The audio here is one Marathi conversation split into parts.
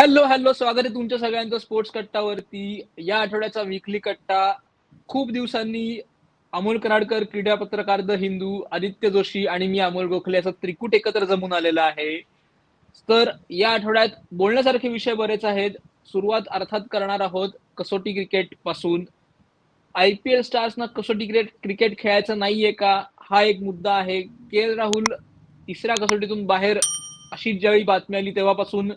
हॅलो हॅलो स्वागत आहे तुमच्या सगळ्यांचं स्पोर्ट्स कट्टावरती. या आठवड्याचा विकली कट्टा. खूप दिवसांनी अमोल कराडकर क्रीडा पत्रकार द हिंदू आदित्य जोशी आणि मी अमोल गोखले असं त्रिकूट एकत्र जमून आलेला आहे. तर या आठवड्यात बोलण्यासारखे विषय बरेच आहेत. सुरुवात अर्थात करणार आहोत कसोटी क्रिकेटपासून. आय पी एल स्टार्सना कसोटी क्रिकेट क्रिकेट खेळायचं नाहीये का? हा एक मुद्दा आहे. के एल राहुल तिसऱ्या कसोटीतून बाहेर अशी ज्यावेळी बातमी आली तेव्हापासून.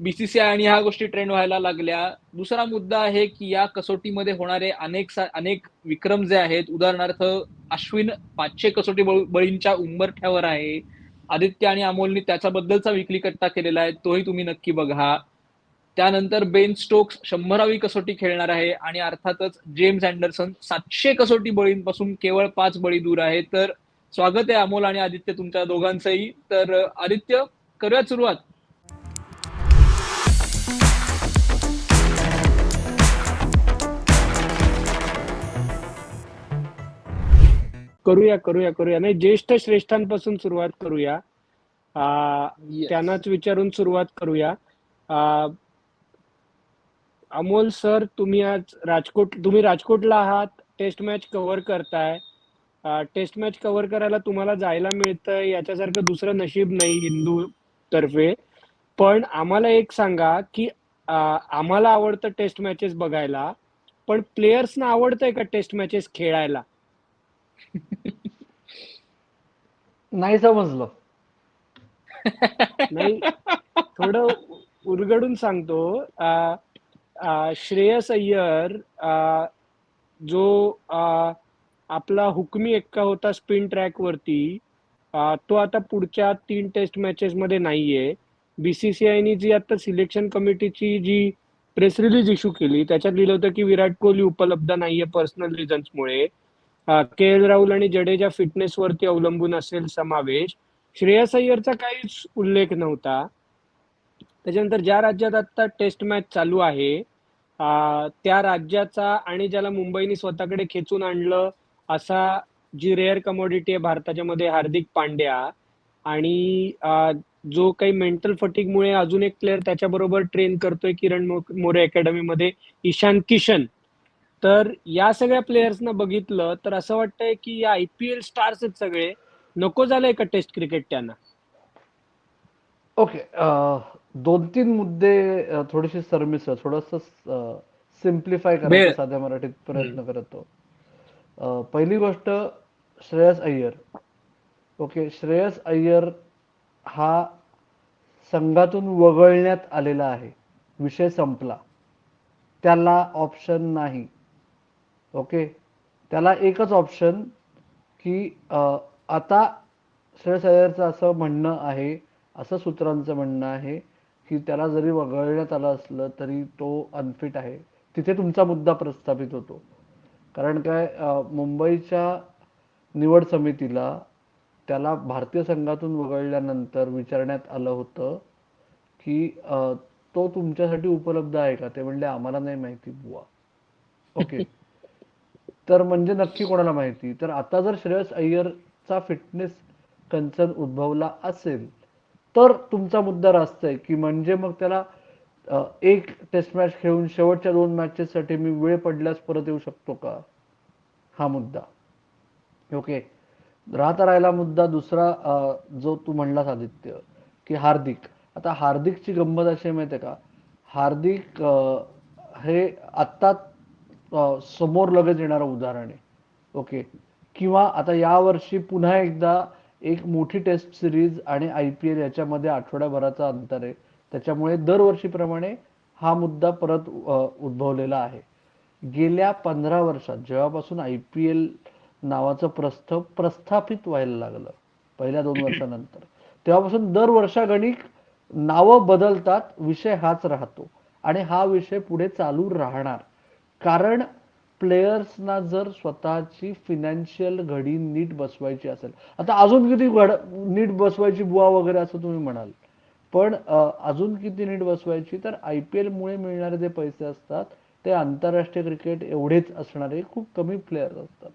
बीसीसीआय आणि ह्या गोष्टी ट्रेंड व्हायला लागल्या. दुसरा मुद्दा आहे की या कसोटीमध्ये होणारे अनेक सा- अनेक विक्रम जे आहेत उदाहरणार्थ अश्विन पाचशे कसोटी बळींच्या उंबरठ्यावर आहे. आदित्य आणि अमोलनी त्याच्याबद्दलचा विकली कट्टा केलेला आहे तोही तुम्ही नक्की बघा. त्यानंतर बेन स्टोक्स शंभरावी कसोटी खेळणार आहे आणि अर्थातच जेम्स अँडरसन सातशे कसोटी बळींपासून केवळ पाच बळी दूर आहे. तर स्वागत आहे अमोल आणि आदित्य तुमच्या दोघांचंही. तर आदित्य करूयात सुरुवात? करूया करूया करूया. नाही ज्येष्ठ श्रेष्ठांपासून सुरुवात करूया. त्यांनाच विचारून सुरुवात करूया. अमोल सर तुम्ही आज राजकोट तुम्ही राजकोटला आहात. टेस्ट मॅच कव्हर करताय. टेस्ट मॅच कव्हर करायला तुम्हाला जायला मिळतं याच्यासारखं दुसरं नशीब नाही हिंदू तर्फे. पण आम्हाला एक सांगा की आम्हाला आवडतं टेस्ट मॅचेस बघायला. पण प्लेयर्सना आवडतंय का टेस्ट मॅचेस खेळायला? नाही समजलं. नाही थोडं उलगडून सांगतो. श्रेयस अय्यर जो आ, आपला हुकमी एक्का होता स्पिन ट्रॅक वरती तो आता पुढच्या तीन टेस्ट मॅचेस मध्ये नाहीये. बीसीसीआयनी जी आता सिलेक्शन कमिटीची जी प्रेस रिलीज इश्यू केली त्याच्यात लिहिलं होतं की विराट कोहली उपलब्ध नाहीये पर्सनल रिझन्समुळे. के एल राहुल आणि जडेजा फिटनेसवरती अवलंबून असेल समावेश. श्रेयस अय्यरचा काहीच उल्लेख नव्हता. त्याच्यानंतर ज्या राज्यात आता टेस्ट मॅच चालू आहे त्या राज्याचा आणि ज्याला मुंबईने स्वतःकडे खेचून आणलं असा जी रेअर कमोडिटी आहे भारताच्या मध्ये हार्दिक पांड्या आणि जो काही मेंटल फटिकमुळे अजून एक प्लेअर त्याच्याबरोबर ट्रेन करतोय किरण मोरे अकॅडमीमध्ये ईशान किशन. तर या सगळ्या प्लेयर्सना बघितलं तर असं वाटतंय की या आयपीएल स्टार्स आहेत सगळे नको झालंय का टेस्ट क्रिकेट त्यांना? ओके दोन तीन मुद्दे थोडेसे सरमिसळ थोडस सिम्प्लिफाय. करायचा साध्या मराठीत प्रयत्न करतो. पहिली गोष्ट श्रेयस अय्यर. ओके श्रेयस अय्यर हा संघातून वगळण्यात आलेला आहे. विषय संपला. त्याला ऑप्शन नाही. ओके त्याला एकच ऑप्शन की आता श्रेयस अय्यरचं असं म्हणणं आहे असं सूत्रांचं म्हणणं आहे की त्याला जरी वगळण्यात आलं असलं तरी तो अनफिट आहे. तिथे तुमचा मुद्दा प्रस्थापित होतो. कारण काय मुंबईच्या निवड समितीला त्याला भारतीय संघातून वगळल्यानंतर विचारण्यात आलं होतं की तो तुमच्यासाठी उपलब्ध आहे का? ते म्हणले आम्हाला नाही माहिती बुवा. ओके तर म्हणजे नक्की कोणाला माहिती? तर आता जर श्रेयस अय्यरचा फिटनेस कन्सर्न उद्भवला असेल तर तुमचा मुद्दा रास्त आहे की म्हणजे मग त्याला एक टेस्ट मॅच खेळून शेवटच्या दोन मॅचेससाठी मी वेळ पडल्यास परत येऊ शकतो का? हा मुद्दा. ओके राहता राहिला मुद्दा दुसरा जो तू म्हणलास आदित्य की हार्दिक. आता हार्दिकची गंमत अशी माहिती आहे का? हार्दिक हे आत्ता समोर लगेच येणारं उदाहरण आहे. ओके किंवा आता यावर्षी पुन्हा एकदा एक मोठी टेस्ट सिरीज आणि आय पी एल याच्यामध्ये आठवड्याभराचं अंतर आहे. त्याच्यामुळे दरवर्षीप्रमाणे हा मुद्दा परत उद्भवलेला आहे. गेल्या पंधरा वर्षात जेव्हापासून आय पी एल नावाचं प्रस्थ प्रस्थापित व्हायला लागलं पहिल्या दोन वर्षानंतर तेव्हापासून दर वर्षागणिक नावं बदलतात विषय हाच राहतो. आणि हा विषय पुढे चालू राहणार. कारण प्लेयर्सना जर स्वतःची फिनान्शियल घडी नीट बसवायची असेल आता अजून किती घड नीट बसवायची बुवा वगैरे असं तुम्ही म्हणाल पण अजून किती नीट बसवायची तर आय पी एलमुळे मिळणारे जे पैसे असतात ते आंतरराष्ट्रीय क्रिकेट एवढेच असणारे खूप कमी प्लेयर्स असतात.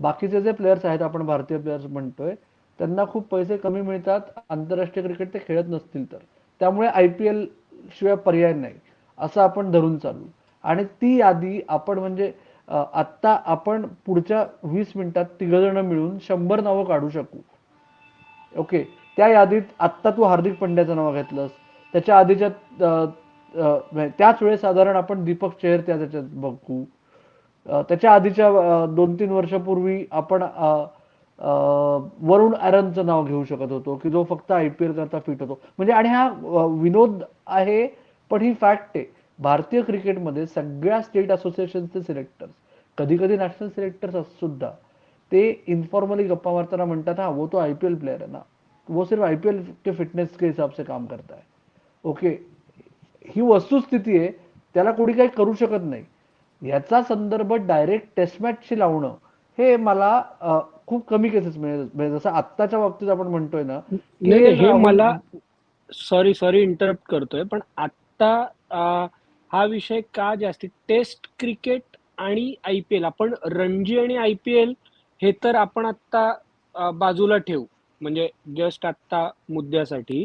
बाकीचे जे प्लेयर्स आहेत आपण भारतीय प्लेयर्स म्हणतोय त्यांना खूप पैसे कमी मिळतात आंतरराष्ट्रीय क्रिकेट ते खेळत नसतील तर. त्यामुळे आय पी एल शिवाय पर्याय नाही असं आपण धरून चालू. आणि ती यादी आपण म्हणजे आत्ता आपण पुढच्या वीस मिनिटात तिघजण मिळून शंभर नावं काढू शकू. ओके? त्या यादीत आत्ता तू हार्दिक पंड्याचं नाव घेतलंस. त्याच्या आधीच्या त्याच वेळेस साधारण आपण दीपक चेहर त्या त्याच्यात बघू. त्याच्या आधीच्या दोन तीन वर्षापूर्वी आपण वरुण ॲरनचं नाव घेऊ शकत होतो की जो फक्त आय पी एल करता फिट होतो. म्हणजे आणि हा विनोद आहे पण ही फॅक्ट आहे. भारतीय क्रिकेटमध्ये सगळ्या स्टेट असोसिएशनचे सिलेक्टर्स कधी कधी नॅशनल सिलेक्टर्स सुद्धा ते इनफॉर्मली गप्पा मारताना म्हणतात हा वो तो आय पी एल प्लेयर है ना. वो सिर्फ आय पी एल के फिटनेस के हिसाब से काम करता है ओके ही वस्तुस्थिती आहे त्याला कोणी काही करू शकत नाही. याचा संदर्भ डायरेक्ट टेस्ट मॅचशी लावणं हे मला खूप कमी केसेस मिळेल जसं आत्ताच्या बाबतीत आपण म्हणतोय ना हे मला सॉरी सॉरी इंटरप्ट करतोय. पण आत्ता हा विषय का जास्ती? टेस्ट क्रिकेट आणि आय पी एल. आपण रणजी आणि आय पी एल हे तर आपण आत्ता बाजूला ठेवू. म्हणजे जस्ट आत्ता मुद्द्यासाठी.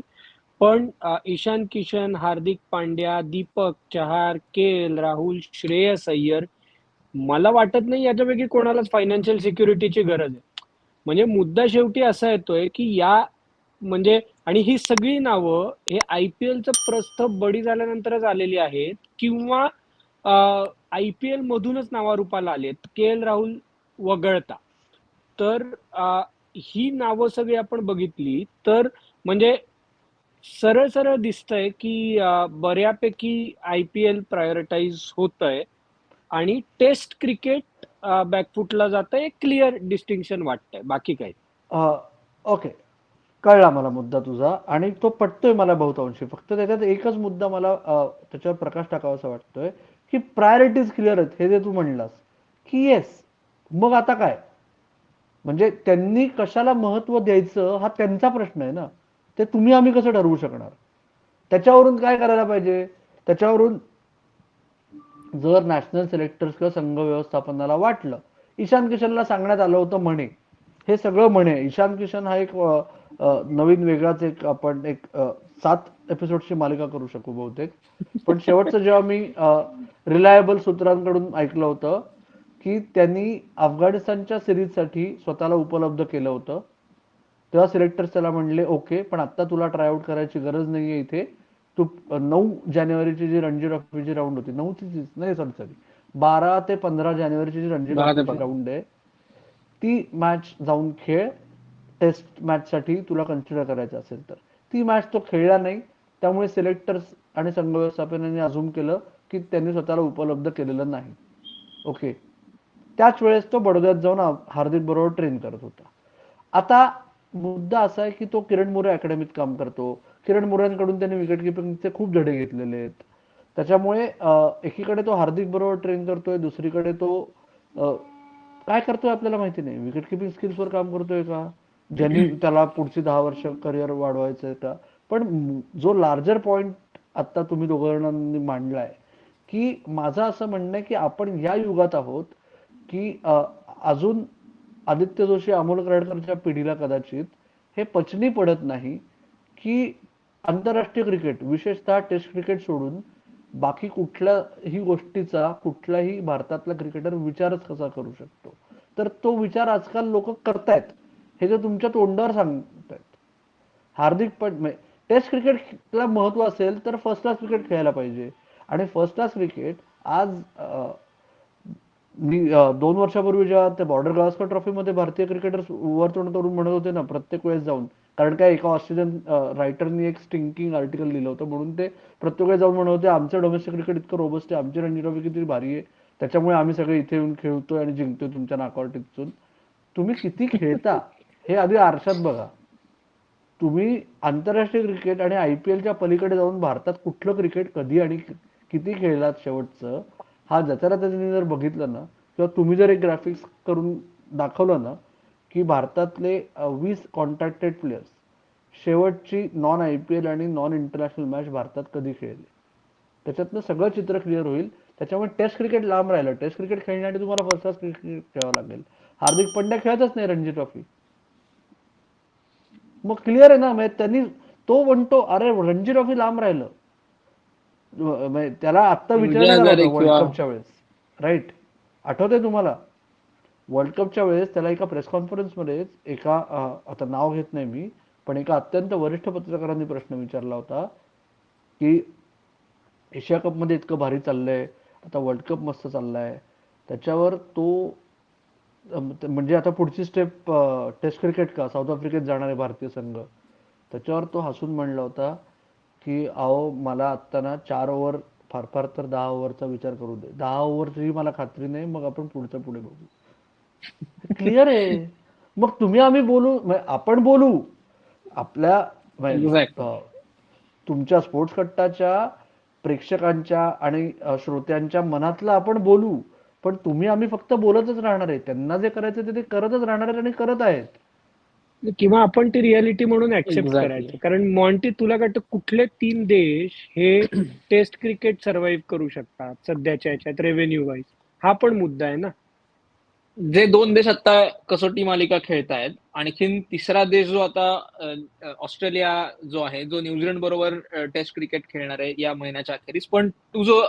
पण ईशान किशन हार्दिक पांड्या दीपक चहार के एल राहुल श्रेयस अय्यर मला वाटत नाही याच्यापैकी कोणालाच फायनान्शियल सिक्युरिटीची गरज आहे. म्हणजे मुद्दा शेवटी असा येतोय की या म्हणजे आणि ही सगळी नावं हे आय पी एलचं प्रस्थ बडी झाल्यानंतरच आलेली आहेत किंवा आय पी एल मधूनच नावारूपाला आलेत. के एल राहुल वगळता. तर आ, ही नावं सगळी आपण बघितली तर म्हणजे सरळ सरळ दिसतंय की बऱ्यापैकी आय पी एल प्रायोरिटाईज होत आहे आणि टेस्ट क्रिकेट बॅकफुटला जात आहे क्लिअर डिस्टिंक्शन वाटतंय. बाकी काही ओके. कळला मला मुद्दा तुझा आणि तो पटतोय मला बहुतांशी. फक्त त्याच्यात एकच मुद्दा मला त्याच्यावर प्रकाश टाकावासा वाटतोय की प्रायोरिटीज क्लिअर आहेत हे जे तू म्हणलास की येस मग आता काय? म्हणजे त्यांनी कशाला महत्त्व द्यायचं हा त्यांचा प्रश्न आहे ना. ते तुम्ही आम्ही कसं ठरवू शकणार? त्याच्यावरून काय करायला पाहिजे? त्याच्यावरून जर नॅशनल सिलेक्टर्स किंवा संघ व्यवस्थापनाला वाटलं ईशान किशनला सांगण्यात आलं होतं म्हणे. हे सगळं म्हणे. ईशान किशन हा एक नवीन वेगळाच एक आपण एक सात एपिसोडची मालिका करू शकू बहुतेक. पण शेवटचं जेव्हा मी रिलायबल सूत्रांकडून ऐकलं होतं की त्यांनी अफगाणिस्तानच्या सिरीजसाठी स्वतःला उपलब्ध केलं होतं. तेव्हा सिलेक्टर्स त्याला म्हणले ओके पण आता तुला ट्रायआउट करायची गरज नाहीये इथे. तू नऊ जानेवारीची जी रणजी ट्रॉफीची राऊंड होती नऊची जी- नाही सॉरी सॉरी बारा ते पंधरा जानेवारीची जी रणजी ते ट्रॉफीची. राऊंड आहे ती मॅच जाऊन खेळ टेस्ट मॅच साठी तुला कन्सिडर करायचं असेल तर. ती मॅच तो खेळला नाही त्यामुळे सिलेक्टर्स आणि संघ व्यवस्थापनाने अजूम केलं की त्यांनी स्वतःला उपलब्ध केलेलं नाही. ओके त्याच वेळेस तो बडोद्यात जाऊन हार्दिक बरोबर ट्रेन करत होता. आता मुद्दा असा आहे की तो किरण मोरे अकॅडमीत काम करतो. किरण मोरेंकडून त्यांनी विकेट किपिंगचे खूप धडे घेतलेले आहेत. त्याच्यामुळे एकीकडे तो हार्दिक बरोबर ट्रेन करतोय दुसरीकडे तो काय करतोय आपल्याला माहिती नाही? विकेट किपिंग स्किल्सवर काम करतोय का? ज्यांनी त्याला पुढची दहा वर्ष करिअर वाढवायचं का पण जो लार्जर पॉइंट आता तुम्ही दोघांनी मांडलाय की माझं असं म्हणणं आहे की आपण या युगात आहोत की अजून आदित्य जोशी अमोल कराडकरच्या पिढीला कदाचित हे पचनी पडत नाही की आंतरराष्ट्रीय क्रिकेट विशेषतः टेस्ट क्रिकेट सोडून बाकी कुठल्याही गोष्टीचा कुठलाही भारतातला क्रिकेटर विचारच कसा करू शकतो? तर तो विचार आजकाल लोक करतायत. हे जर तुमच्या तोंडावर सांगतायत. हार्दिक पण टेस्ट क्रिकेटला महत्त्व असेल तर फर्स्ट क्लास क्रिकेट खेळायला पाहिजे. आणि फर्स्ट क्लास क्रिकेट आज दोन वर्षापूर्वी जेव्हा ते बॉर्डर गावस्कर ट्रॉफीमध्ये भारतीय क्रिकेटर्स वरतोंड करून म्हणत होते ना प्रत्येक वेळेस जाऊन. कारण काय एका ऑस्ट्रेलियन रायटरनी एक स्टिंकिंग आर्टिकल लिहिलं होतं. म्हणून ते प्रत्येक वेळेस जाऊन म्हणत होते आमचं डोमेस्टिक क्रिकेट इतकं रोबस्ट आहे. आमची रणजी ट्रॉफी किती भारी आहे. त्याच्यामुळे आम्ही सगळे इथे येऊन खेळतोय आणि जिंकतोय तुमच्या नाकावर टिचून तुम्ही किती खेळता? हे आधी आरशात बघा. तुम्ही आंतरराष्ट्रीय क्रिकेट आणि आय पी एलच्या पलीकडे जाऊन भारतात कुठलं क्रिकेट कधी आणि किती खेळलात शेवटचं हा जचारा त्याने जर बघितलं ना किंवा तुम्ही जर एक ग्राफिक्स करून दाखवलं ना की भारतातले वीस कॉन्ट्रॅक्टेड प्लेयर्स शेवटची नॉन आय पी एल आणि नॉन इंटरनॅशनल मॅच भारतात कधी खेळले? त्याच्यातनं सगळं चित्र क्लिअर होईल. त्याच्यामुळे टेस्ट क्रिकेट लांब राहिलं. टेस्ट क्रिकेट खेळण्यासाठी तुम्हाला फर्स्ट क्लास क्रिकेट खेळावं लागेल. हार्दिक पंड्या खेळतच नाही रणजी ट्रॉफी मग क्लिअर आहे ना? म्हणजे त्यांनी तो म्हणतो अरे रणजी ट्रॉफी लांब राहिलं. त्याला आता विजय विचारलं वर्ल्ड कपच्या वेळेस. राईट आठवतंय तुम्हाला? वर्ल्ड कपच्या वेळेस त्याला एका प्रेस कॉन्फरन्समध्ये एका आता नाव घेत नाही मी पण एका अत्यंत वरिष्ठ पत्रकारांनी प्रश्न विचारला होता की एशिया कपमध्ये इतकं भारी चाललंय आता वर्ल्ड कप मस्त चाललाय. त्याच्यावर त- म्हणजे आता पुढची स्टेप टेस्ट क्रिकेट का? साऊथ आफ्रिकेत जाणार आहे भारतीय संघ. त्याच्यावर तो हसून म्हणला होता की अहो मला आत्ता ना चार ओव्हर फार फार तर दहा ओव्हरचा विचार करू दे. दहा ओव्हरची मला खात्री नाही मग आपण पुढचं पुढे बघू. क्लिअर आहे. मग तुम्ही आम्ही बोलू आपण बोलू. आपल्या म्हणजे, तुमच्या स्पोर्ट्स कट्टाच्या प्रेक्षकांच्या आणि श्रोत्यांच्या मनातलं आपण बोलू. पण तुम्ही आम्ही फक्त बोलतच राहणार आहे. त्यांना जे करायचं ते ते करतच राहणार आहेत आणि करत आहेत. किंवा आपण ती रियालिटी म्हणून ऍक्सेप्ट Exactly. करायचं. कारण मॉन्टी तुला वाटतं कुठले तीन देश हे टेस्ट क्रिकेट सर्व्हाइव्ह करू शकतात सध्याच्या याच्यात रेव्हेन्यू वाईज हा पण मुद्दा आहे ना. जे दोन देश आता कसोटी मालिका खेळतायत आणखीन तिसरा देश जो आता ऑस्ट्रेलिया जो आहे जो न्यूझीलंड बरोबर टेस्ट क्रिकेट खेळणार आहे या महिन्याच्या अखेरीस. पण तू जो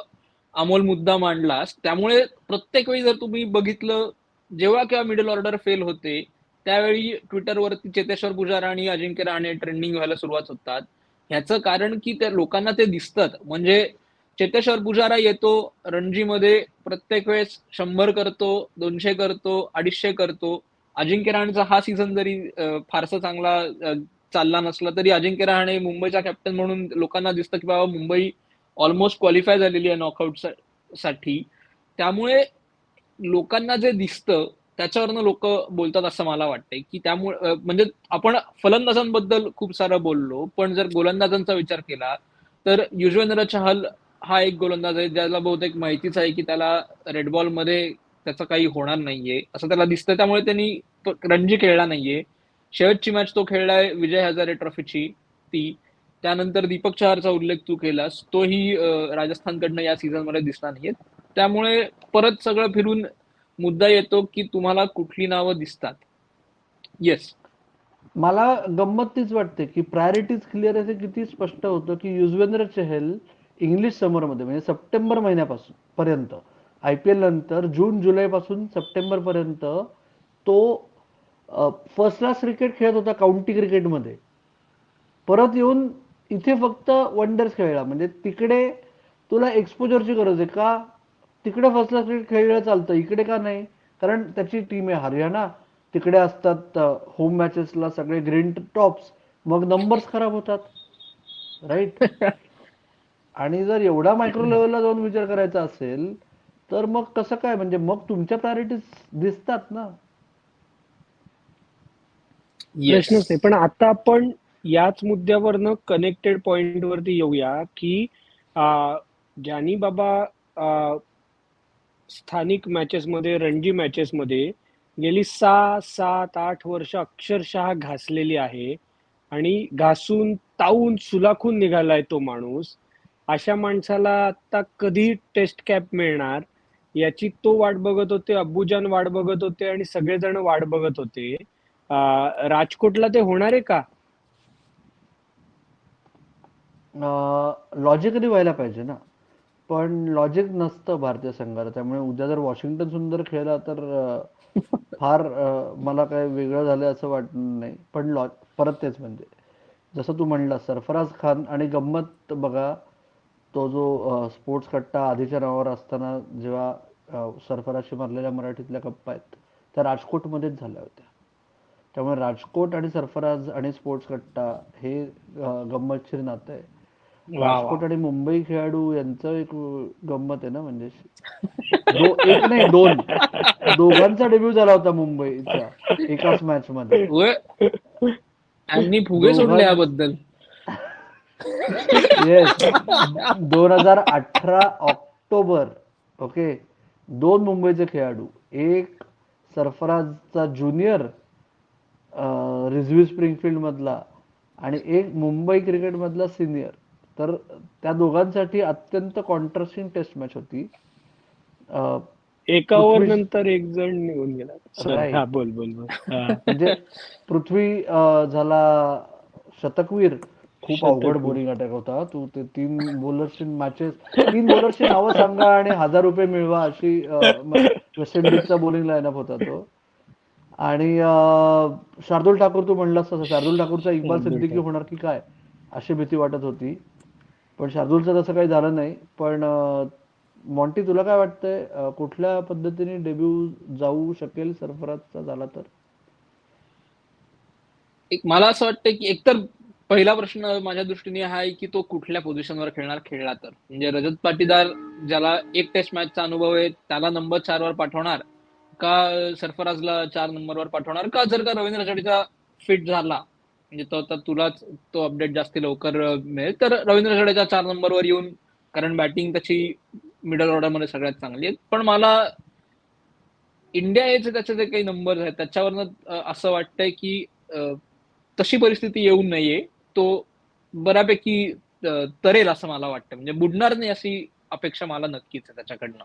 अमोल मुद्दा मांडलास त्यामुळे प्रत्येक वेळी जर तुम्ही बघितलं जेव्हा किंवा मिडल ऑर्डर फेल होते त्यावेळी ट्विटरवरती चेतेश्वर पुजारा आणि अजिंक्य राणे ट्रेंडिंग व्हायला सुरुवात होतात. ह्याचं कारण की त्या लोकांना ते दिसतात. म्हणजे चेतेश्वर पुजारा येतो रणजीमध्ये प्रत्येक वेळेस शंभर करतो दोनशे करतो अडीचशे करतो. अजिंक्य राणेचा हा सीझन जरी फारसा चांगला चालला नसला तरी अजिंक्य रहाणे मुंबईचा कॅप्टन म्हणून लोकांना दिसतं की बाबा मुंबई ऑलमोस्ट क्वालिफाय झालेली आहे नॉकआउटसाठी. त्यामुळे लोकांना जे दिसतं त्याच्यावरनं लोक बोलतात असं मला वाटतंय की त्यामुळे म्हणजे आपण फलंदाजांबद्दल खूप सारं बोललो पण जर गोलंदाजांचा विचार केला तर युजवेंद्र चहल हा एक गोलंदाज आहे ज्याला बहुतेक माहितीच आहे की त्याला रेड बॉलमध्ये त्याचं काही होणार नाहीये असं त्याला दिसतं त्यामुळे त्यांनी तो रणजी खेळला नाहीये. शेवटची मॅच तो खेळलाय विजय हजारे ट्रॉफीची ती. त्यानंतर दीपक चहारचा उल्लेख तू केलास तोही राजस्थानकडनं या सीझनमध्ये दिसला नाहीये त्यामुळे परत सगळं फिरून मुद्दा येतो की तुम्हाला कुठली नावं दिसतात. येस मला गंमत तीच वाटते की प्रायोरिटीज क्लिअर असे किती स्पष्ट होतं की युजवेंद्र चहल इंग्लिश समरमध्ये म्हणजे सप्टेंबर महिन्यापासून पर्यंत आय पी एल नंतर जून जुलै पासून सप्टेंबर पर्यंत तो फर्स्ट क्लास क्रिकेट खेळत होता काउंटी क्रिकेटमध्ये परत येऊन इथे फक्त वंडर्स खेळला. म्हणजे तिकडे तुला एक्सपोजरची गरज आहे का? तिकडे फर्स्ट क्लास क्रिकेट खेळलं चालतं. इकडे का नाही? कारण त्याची टीम आहे हरियाणा. तिकडे असतात होम मॅचेसला सगळे ग्रीन टॉप्स. मग नंबर्स खराब होतात. राईट आणि जर एवढा मायक्रो लेवलला जाऊन विचार करायचा असेल तर मग कसं काय? म्हणजे मग तुमच्या प्रायोरिटीज दिसतात ना. प्रश्नच नाही. पण आता आपण याच मुद्द्यावरनं कनेक्टेड पॉइंट वरती येऊया की ज्यानी बाबा स्थानिक मॅचेस मध्ये रणजी मॅचेस मध्ये गेली सहा सात आठ वर्ष अक्षरशः घासलेली आहे आणि घासून तावून सुलाखून निघालाय तो माणूस. अशा माणसाला आता कधी टेस्ट कॅप मिळणार? याची तो वाट बघत होते अब्बुजान वाट बघत होते आणि सगळेजण वाट बघत होते. राजकोटला ते होणार आहे का? लॉजिकली व्हायला पाहिजे ना. पण लॉजिक नसतं भारतीय संघाला. त्यामुळे उद्या जर वॉशिंग्टन सुंदर खेळला तर फार मला काय वेगळं झालं असं वाटणार नाही. पण लॉ परत तेच म्हणजे. जसं तू म्हणला सरफराज खान आणि गंमत बघा तो जो स्पोर्ट्स कट्टा आधीच्या नावावर असताना जेव्हा सरफराजशी मारलेल्या मराठीतल्या गप्पा आहेत त्या राजकोटमध्येच झाल्या होत्या. त्यामुळे राजकोट आणि सरफराज आणि स्पोर्ट्स कट्टा हे गंमतशीर नातं आहे. राजकोट आणि मुंबई खेळाडू यांचं एक गंमत आहे ना म्हणजे दो- एक नाही दोन. दोघांचा डेब्यू झाला होता मुंबईचा एकाच मॅच मध्ये फुगे सोडले याबद्दल. येस दोन हजार अठरा ऑक्टोबर ओके. दोन मुंबईचे खेळाडू. एक सरफराजचा ज्युनियर रिझवी स्प्रिंगफील्ड मधला आणि एक मुंबई क्रिकेट मधला सिनियर तर त्या दोघांसाठी अत्यंत कॉन्ट्रास्टिंग टेस्ट मॅच होती एका ओव्हर नंतर एक जण निघून गेला. हा बोल बोल. म्हणजे पृथ्वी झाला शतकवीर खूप. अवघड बोलिंग अटॅक होता तू ते तीन बॉलरची मॅचेस तीन बॉलरची नावं सांगा आणि हजार रुपये मिळवा अशी वेस्ट इंडिजचा बॉलिंग लाईनअप होता तो आणि शार्दुल ठाकूर तू म्हणलास तसं शार्दुल ठाकूरचा इक्बाल सिद्दीकी. होणार की काय अशी भीती वाटत होती पण शार्दूलचं तसं काही झालं नाही. पण मॉन्टी तुला काय वाटतंय? कुठल्या पद्धतीने डेब्यू जाऊ शकेल सरफराजचा झाला तर? एक मला असं वाटतं की एकतर पहिला प्रश्न माझ्या दृष्टीने हा आहे की तो कुठल्या पोझिशनवर खेळणार खेळला तर. म्हणजे रजत पाटीदार ज्याला एक टेस्ट मॅचचा अनुभव आहे त्याला नंबर चार वर पाठवणार का सरफराजला चार नंबरवर पाठवणार का जर का रवींद्र जडेजा फिट झाला म्हणजे तो आता तुलाच तो अपडेट जास्ती लवकर मिळेल. तर रवींद्र जडेजा चार नंबरवर येऊन कारण बॅटिंग त्याची मिडल ऑर्डरमध्ये सगळ्यात चांगली आहे पण मला इंडिया एचे त्याचे जे काही नंबर्स आहेत त्याच्यावरनं असं वाटतंय की तशी परिस्थिती येऊ नये. तो बऱ्यापैकी तरेल असं मला वाटतं. म्हणजे बुडणार नाही अशी अपेक्षा मला नक्कीच आहे त्याच्याकडनं.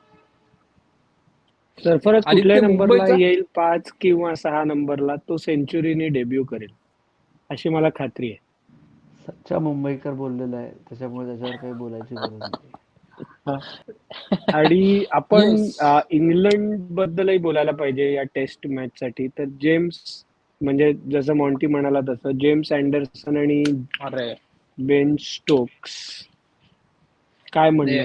सरफराज कुठल्या नंबरला येईल पाच किंवा सहा नंबरला तो सेंचुरीने डेब्यू करेल. अशी मला खात्री आहे. सच्चा मुंबईकर बोललेला आहे. त्याच्यामुळे त्याच्यावर काही बोलायची गरज नाही. आणि आपण इंग्लंड बद्दलही बोलायला पाहिजे या टेस्ट मॅच साठी तर जेम्स म्हणजे जसं मॉन्टी म्हणाला तसं जेम्स अँडरसन आणि अरे. बेन स्टोक्स काय म्हणजे,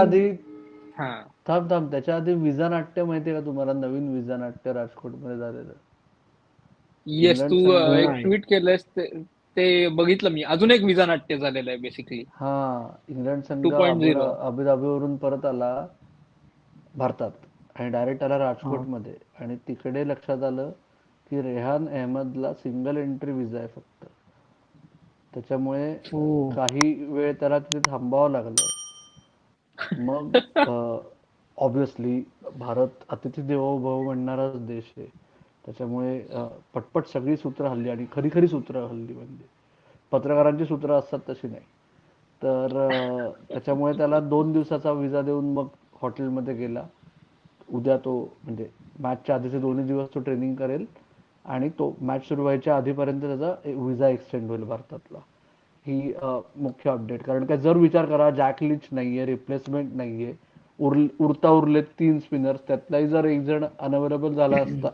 आधी- हा. थांब थांब. त्याच्या आधी विजा नाट्य माहितीये का तुम्हाला? नवीन विजा नाट्य राजकोटमध्ये झालेलं. येस तू एक. ट्विट केलंयस ते बघितलं मी. अजून एक विजा नाट्य झालेलं आहे बेसिकली हा इंग्लंड संघ 2.0. अबुधा- अबुधाबीवरून परत आला भारतात. आणि डायरेक्ट आला राजकोटमध्ये. आणि तिकडे लक्षात आलं की रेहान अहमदला सिंगल एंट्री विजा आहे फक्त. त्याच्यामुळे हो. काही वेळ त्याला तिथे थांबावं लागलं. मग ऑब्विसली भारत अतिथी देवो भव म्हणणाराच देश आहे. त्याच्यामुळे पटपट सगळी सूत्र हल्ली आणि खरी खरी सूत्र हल्ली म्हणजे. पत्रकारांची सूत्र असतात तशी नाही. तर त्याच्यामुळे त्याला दोन दिवसाचा विजा देऊन मग हॉटेलमध्ये गेला. उद्या तो म्हणजे मॅचच्या आधीचे दोन्ही दिवस तो ट्रेनिंग करेल आणि तो मॅच सुरू व्हायच्या आधीपर्यंत त्याचा विजा एक्सटेंड होईल भारतातला. ही मुख्य अपडेट. कारण काय जर विचार करा जॅक लिच नाहीये रिप्लेसमेंट नाहीये उर उरता उरले तीन स्पिनर्स त्यातलाही जर एक जण अनअवेलेबल झाला असता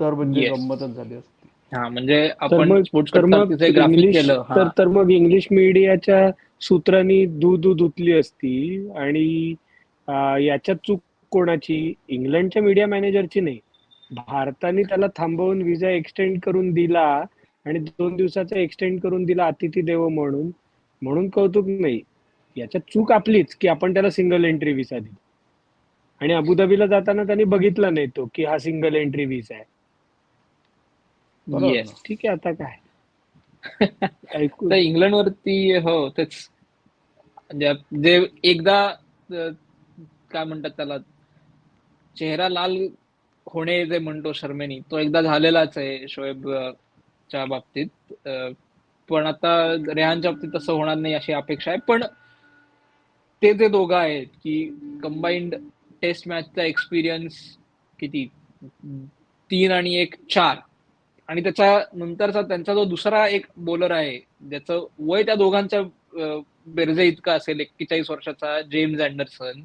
तर म्हणजे. गंमतच झाली असती. हा म्हणजे तर आपण मग स्पोर्ट्स तर मग इंग्लिश केलं तर तर मग इंग्लिश मीडियाच्या सूत्रांनी दूध धुतली असती आणि याच्यात चूक कोणाची? इंग्लंडच्या मीडिया मॅनेजरची नाही. भारताने त्याला थांबवून विजा एक्सटेंड करून दिला आणि दोन दिवसाचा एक्सटेंड करून दिला अतिथी देवो म्हणून. म्हणून कौतुक नाही. याच्यात चूक आपलीच की आपण त्याला सिंगल एंट्री विसा दिली. आणि अबुधाबीला जाताना त्यांनी बघितला नाही तो की हा सिंगल एंट्री विसा आहे. येस. ठीक आहे आता काय? ऐकू तर इंग्लंड वरती हो तेच. म्हणजे जे एकदा काय म्हणतात त्याला चेहरा लाल होणे जे म्हणतो शर्मेनी तो एकदा झालेलाच आहे शोएब च्या बाबतीत पण आता रेहानच्या बाबतीत तसं होणार नाही अशी अपेक्षा आहे. पण ते जे दोघं आहेत की कंबाईंड टेस्ट मॅचचा एक्सपिरियन्स किती? तीन आणि एक चार. आणि त्याच्या नंतरचा त्यांचा जो दुसरा एक बॉलर आहे ज्याचं वय त्या दोघांच्या बेरजे इतका असेल एक्केचाळीस वर्षाचा जेम्स अँडरसन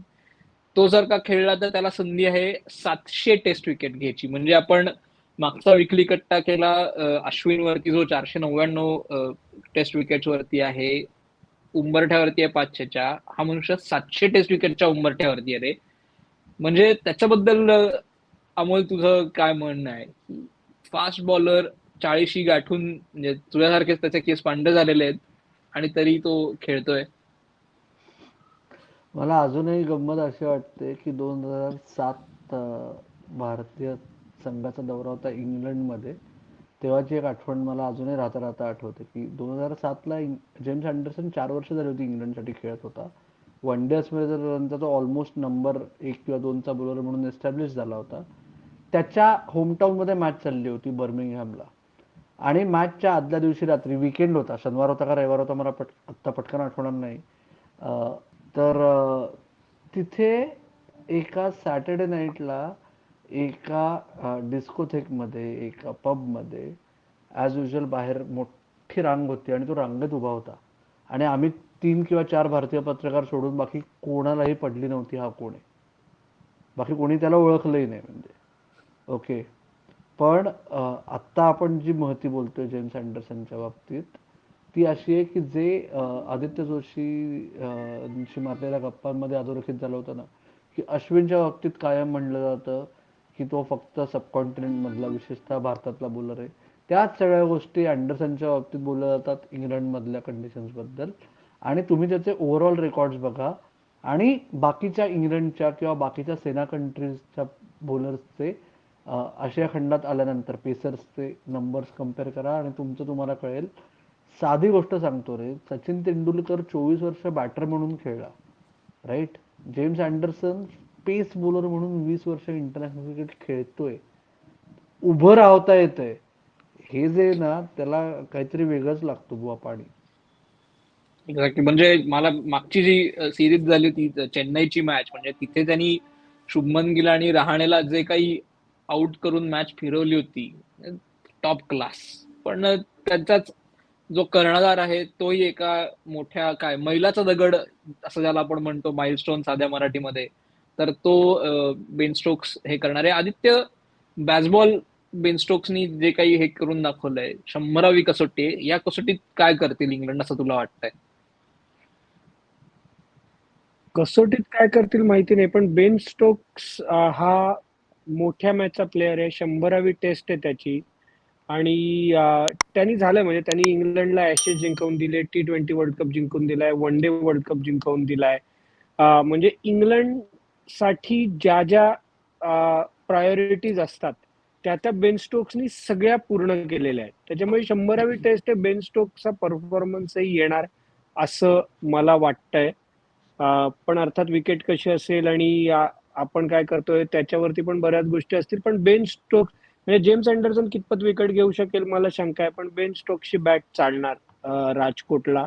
तो जर का खेळला तर त्याला संधी आहे सातशे टेस्ट विकेट घ्यायची. म्हणजे आपण मागचा विकली कट्टा केला अश्विनवरती अश्विन वरती जो चारशे नव्याण्णव टेस्ट विकेट वरती आहे उंबरठ्यावरती आहे पाचशेच्या हा मनुष्य सातशे टेस्ट विकेटच्या उंबरठ्यावरती आहे रे. म्हणजे त्याच्याबद्दल अमोल तुझं काय म्हणणं आहे? फास्ट बॉलर चाळीशी गाठून म्हणजे तुझ्यासारखेच त्याचे केस पांढरे झालेले आहेत आणि तरी तो खेळतोय. मला अजूनही गंमत अशी वाटते की दोन हजार सात भारतीय संघाचा दौरा होता इंग्लंडमध्ये. तेव्हाची एक आठवण मला अजूनही राहता राहता आठवते की दोन हजार सातला जेम्स अँडरसन चार वर्ष झाली होती इंग्लंडसाठी खेळत होता. वन डेजमध्ये तर त्यांचा तो ऑलमोस्ट नंबर एक किंवा दोनचा बॉलर म्हणून एस्टॅब्लिश झाला होता. त्याच्या होमटाऊनमध्ये मॅच चालली होती बर्मिंगहॅमला आणि मॅचच्या आदल्या दिवशी रात्री विकेंड होता. शनिवार होता का रविवार होता मला पट आत्ता पटकन आठवणार नाही. तर तिथे एका सॅटर्डे नाईटला एका डिस्कोथेकमध्ये एका पबमध्ये ॲज युजल बाहेर मोठी रांग होती आणि तो रांगेत उभा होता. आणि आम्ही तीन किंवा चार भारतीय पत्रकार सोडून बाकी कोणालाही पडली नव्हती हा कोण. आहे बाकी कोणी त्याला ओळखलंही नाही म्हणजे. ओके पण आत्ता आपण जी महती बोलतोय जेम्स अँडरसनच्या बाबतीत ती अशी आहे की जे आदित्य जोशी मारलेल्या गप्पांमध्ये अधोरेखित झालं होतं ना की अश्विनच्या बाबतीत कायम म्हणलं जातं की तो फक्त सबकॉन्टिनेंट मधला विशेषतः भारतातला बॉलर आहे. त्याच सगळ्या गोष्टी अँडरसनच्या बाबतीत बोलल्या जातात इंग्लंड मधल्या कंडिशन्सबद्दल. आणि तुम्ही त्याचे ओव्हरऑल रेकॉर्ड्स बघा. आणि बाकीच्या इंग्लंडच्या किंवा बाकीच्या सेना कंट्रीजच्या बॉलर्सचे आशिया खंडात आल्यानंतर पेसर्सचे नंबर्स कंपेअर करा आणि तुमचं तुम्हाला कळेल. साधी गोष्ट सांगतो रे सचिन तेंडुलकर चोवीस वर्ष बॅटर म्हणून खेळला right James Anderson pace bowler म्हणून वीस वर्ष इंटरनॅशनल क्रिकेट खेळतोय. उभं राहता येतंय. हे जे ना त्याला काहीतरी वेगळंच लागतो बुवा पाणी. एक्झॅक्टली म्हणजे मला मागची जी सिरीज झाली ती चेन्नईची मॅच म्हणजे तिथे त्यांनी शुभमन गिल आणि रहाणेला जे काही आउट करून मॅच फिरवली होती. टॉप क्लास पण त्यांचाच जो कर्णधार आहे तोही एका मोठ्या काय मैलाचा दगड असं ज्याला आपण म्हणतो माइलस्टोन साध्या मराठीमध्ये. तर तो बेनस्टोक्स हे करणारे. आदित्य बॅसबॉल बेनस्टोक्सनी जे काही हे करून दाखवलंय शंभरावी कसोटी या कसोटीत काय करतील इंग्लंड असं तुला वाटतंय? कसोटीत काय करतील माहिती नाही पण बेन स्टोक्स हा मोठ्या मॅचचा प्लेअर आहे. शंभरावी टेस्ट आहे त्याची. आणि त्यांनी झालं म्हणजे त्यांनी इंग्लंडला ऍशेस जिंकवून दिले टी ट्वेंटी वर्ल्ड कप जिंकून दिलाय वन डे वर्ल्ड कप जिंकवून दिलाय. म्हणजे इंग्लंडसाठी ज्या ज्या प्रायोरिटीज असतात त्या त्या बेन स्टोक्सनी सगळ्या पूर्ण केलेल्या आहेत. त्याच्यामुळे शंभरावी टेस्ट आहे. बेन स्टोक्सचा परफॉर्मन्सही येणार असं मला वाटतंय. पण अर्थात विकेट कशी असेल आणि आपण काय करतोय त्याच्यावरती पण बऱ्याच गोष्टी असतील. पण बेन स्टोक्स म्हणजे जेम्स अँडरसन कितपत विकेट घेऊ शकेल मला शंका आहे पण बेन स्टोक्सची बॅट चालणार राजकोटला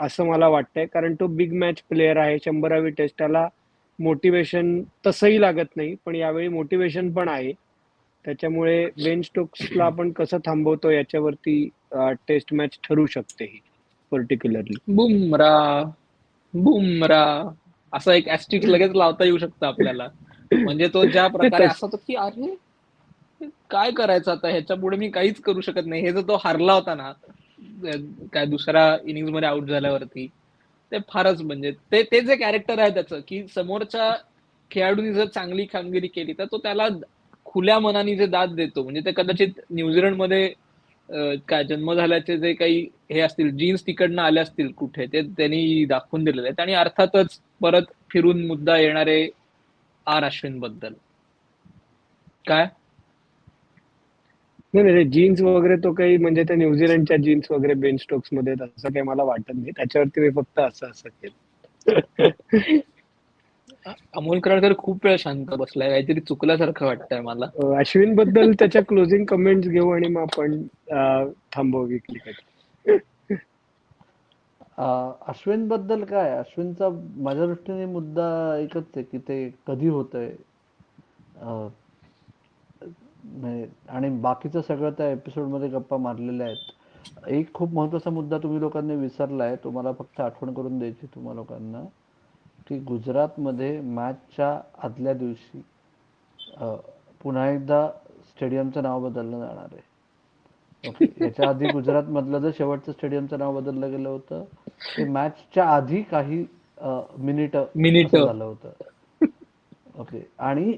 असं मला वाटतंय. कारण तो बिग मॅच प्लेअर आहे शंभरावी टेस्ट त्याला मोटिवेशन तसंही लागत नाही पण यावेळी मोटिवेशन पण आहे. त्याच्यामुळे बेन स्टोक्सला आपण कसं थांबवतो याच्यावरती टेस्ट मॅच ठरू शकते ही पर्टिक्युलरली बुमरा बुमरा. असं एक ऍस्टिक लगेच लावता येऊ शकतं आपल्याला. म्हणजे तो ज्या प्रकारे असा होता की अरे काय करायचं आता? ह्याच्या पुढे मी काहीच करू शकत नाही. हे जर तो हरला होता ना काय दुसऱ्या इनिंग्समध्ये आउट झाल्यावरती ते फारच म्हणजे ते ते जे कॅरेक्टर आहे त्याचं की समोरच्या खेळाडूंनी जर चांगली कामगिरी केली तर तो त्याला खुल्या मनाने जे दाद देतो म्हणजे ते कदाचित न्यूझीलंडमध्ये अं, काय जन्म झाल्याचे जे काही हे असतील जीन्स तिकडनं आले असतील कुठे ते त्यांनी दाखवून दिलेले आहेत. आणि अर्थातच परत फिरून मुद्दा येणारे आर अश्विनबद्दल काय? नाही नाही जीन्स वगैरे तो काही म्हणजे त्या न्यूझीलंडच्या जीन्स वगैरे बेन स्टोक्समध्ये असं काही मला वाटत नाही. त्याच्यावरती मी फक्त असं असं केलं. अमोल कराडकर खूप वेळ शांत बसलाय काहीतरी चुकल्यासारखं वाटतंय मला. अश्विनबद्दल त्याच्या क्लोजिंग कमेंट्स घेऊ आणि मग आपण थांबवू विकली अश्विनबद्दल काय? अश्विनचा माझ्या दृष्टीने मुद्दा एकच आहे की ते कधी होतंय. अं, म्हणजे आणि बाकीचं सगळं त्या एपिसोडमध्ये गप्पा मारलेल्या आहेत. एक खूप महत्त्वाचा मुद्दा तुम्ही लोकांनी विसरलाय तुम्हाला फक्त आठवण करून द्यायची तुम्हा लोकांना. की गुजरातमध्ये मॅचच्या आदल्या दिवशी पुन्हा एकदा स्टेडियमचं नाव बदललं जाणार आहे. ओके. याच्या आधी गुजरात मधलं जे शेवटचं स्टेडियमचं नाव बदललं गेलं होतं ते मॅचच्या आधी काही मिनिट मिनिटं. झालं होतं. ओके. आणि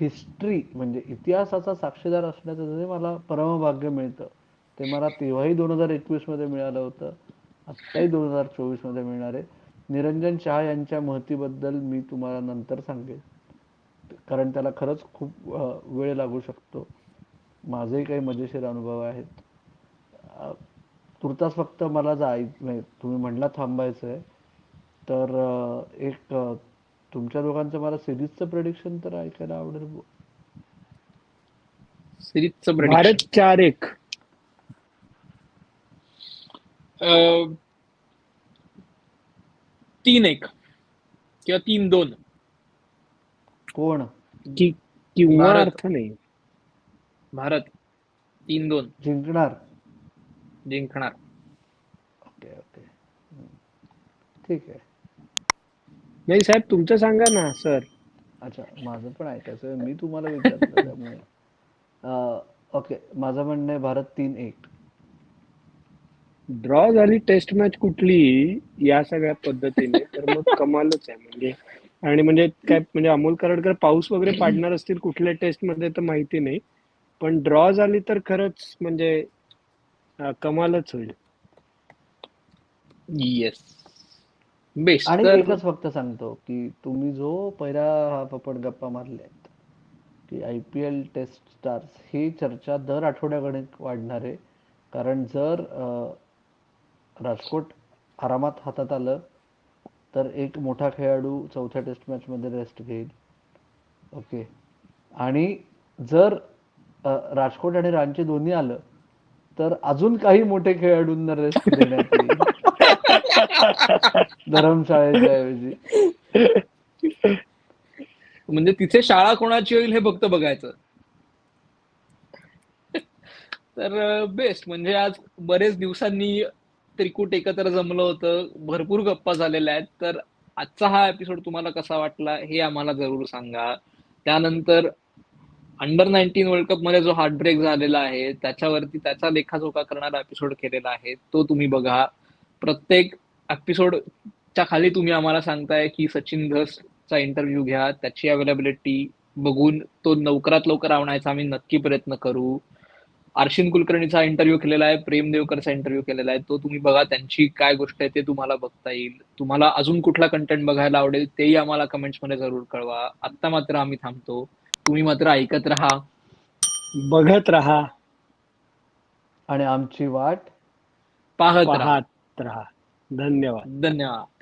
हिस्ट्री म्हणजे इतिहासाचा साक्षीदार असण्याचं जे मला परमभाग्य मिळतं ते मला तेव्हाही दोन हजार एकवीसमध्ये मिळालं होतं. आत्ताही दोन हजार चोवीसमध्ये मिळणार आहे. निरंजन शहा यांच्या महतीबद्दल मी तुम्हाला नंतर सांगेन कारण त्याला खरंच खूप वेळ लागू शकतो. माझेही काही मजेशीर अनुभव आहेत. तुर्तास फक्त मला जाय नाही तुम्ही म्हणला थांबायचं आहे तर एक तुमच्या दोघांचं मला सिरीजचं प्रेडिक्शन तर ऐकायला आवडेल. सिरीजचं. भारत चार एक. अं, तीन एक. किंवा तीन दोन. कोण? कि किंवा भारत. अर्थ नाही. भारत. तीन दोन. जिंकणार. जिंकणार. Okay okay. हम्म. ठीक आहे. नाही साहेब तुमचं सांगा ना सर. अच्छा माझं पण ऐकायचं आहे. मी तुम्हाला विचारलं त्यामुळे. अं, ओके माझं म्हणणं आहे भारत तीन एक. ड्रॉ झाली टेस्ट मॅच कुठली या सगळ्या पद्धतीने. तर मग कमालच आहे. म्हणजे आणि म्हणजे काय म्हणजे अमोल कराडकर पाऊस वगैरे पाडणार असतील कुठल्या टेस्टमध्ये तर माहिती नाही. पण ड्रॉ झाली तर खरंच म्हणजे कमालच होईल. येस बेस्ट आणि एकच फक्त सांगतो की तुम्ही जो पहिला हा आपण गप्पा मारल्यात की I P L test stars ही चर्चा दर आठवड्याकडे वाढणार आहे. कारण जर राजकोट आरामात हातात आलं तर एक मोठा खेळाडू चौथ्या टेस्ट मॅचमध्ये रेस्ट घेईल. ओके आणि जर राजकोट आणि रांची दोन्ही आलं तर अजून काही मोठे खेळाडूंना रेस्ट देण्यात येईल. धरमशाळेच्या ऐवजी. म्हणजे तिथे शाळा कोणाची होईल हे फक्त बघायचं. तर बेस्ट म्हणजे आज बरेच दिवसांनी त्रिकूट एकत्र जमलं होतं भरपूर गप्पा झालेल्या आहेत. तर आजचा हा एपिसोड तुम्हाला कसा वाटला हे आम्हाला जरूर सांगा. त्यानंतर अंडर नाईन्टीन वर्ल्ड कपमध्ये जो हार्ट ब्रेक झालेला आहे त्याच्यावरती त्याचा लेखाजोखा करणारा एपिसोड केलेला आहे तो तुम्ही बघा. प्रत्येक एपिसोडच्या खाली तुम्ही आम्हाला सांगताय की सचिन धसचा इंटरव्ह्यू घ्या त्याची अवेलेबिलिटी बघून तो लवकरात लवकर आणायचा आम्ही नक्की प्रयत्न करू. आर्शिन कुलकर्णीचा इंटरव्ह्यू केलेला आहे प्रेम देवकरचा इंटरव्ह्यू केलेला आहे. तो तुम्ही बघा त्यांची काय गोष्ट आहे ते तुम्हाला बघता येईल. तुम्हाला अजून कुठला कंटेंट बघायला आवडेल तेही आम्हाला कमेंट्समध्ये जरूर कळवा. आत्ता मात्र आम्ही थांबतो. तुम्ही मात्र ऐकत राहा. बघत राहा. आणि आमची वाट पाहत राहा. धन्यवाद. धन्यवाद.